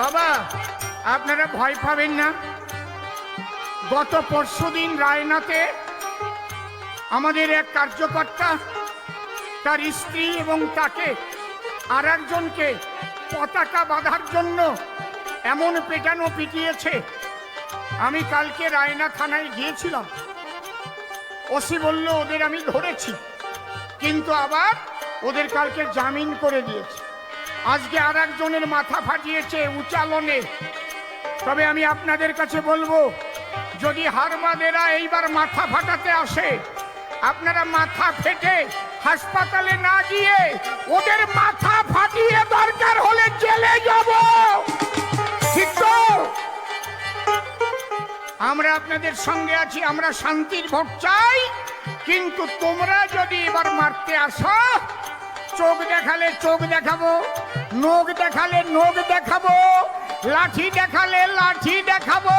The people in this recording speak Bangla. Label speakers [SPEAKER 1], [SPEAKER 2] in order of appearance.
[SPEAKER 1] বাবা, আপনারা ভয় পাবেন না। গত পরশুদিন রায়নাতে আমাদের এক কার্যকর্তা, তার স্ত্রী এবং তাকে আর একজনকে পতাকা বাঁধার জন্য এমন পেটানো পিটিয়েছে। আমি কালকে রায়না থানায় গিয়েছিলাম। ওসি বলল, ওদের আমি ধরেছি, কিন্তু আবার ওদের কালকে জামিন করে দিয়েছে। আজকে আর একজনের মাথা ফাটিয়েছে উচালনে তবে আমি আপনাদের কাছে বলব, যদি হারবাদেরা এইবার মাথা ফাটাতে আসে, আপনারা মাথা ফেটে হাসপাতালে না গিয়ে ওদের মাথা ফাটিয়ে দরকার হলে জেলে যাব। ঠিক তো? আমরা আপনাদের সঙ্গে আছি, আমরা শান্তির ভোট চাই, কিন্তু তোমরা যদি এবার মারতে আসো, চোখ দেখালে চোখ দেখাবো। নখ দেখালে নোক দেখাবো লাঠি দেখালে লাঠি দেখাবো।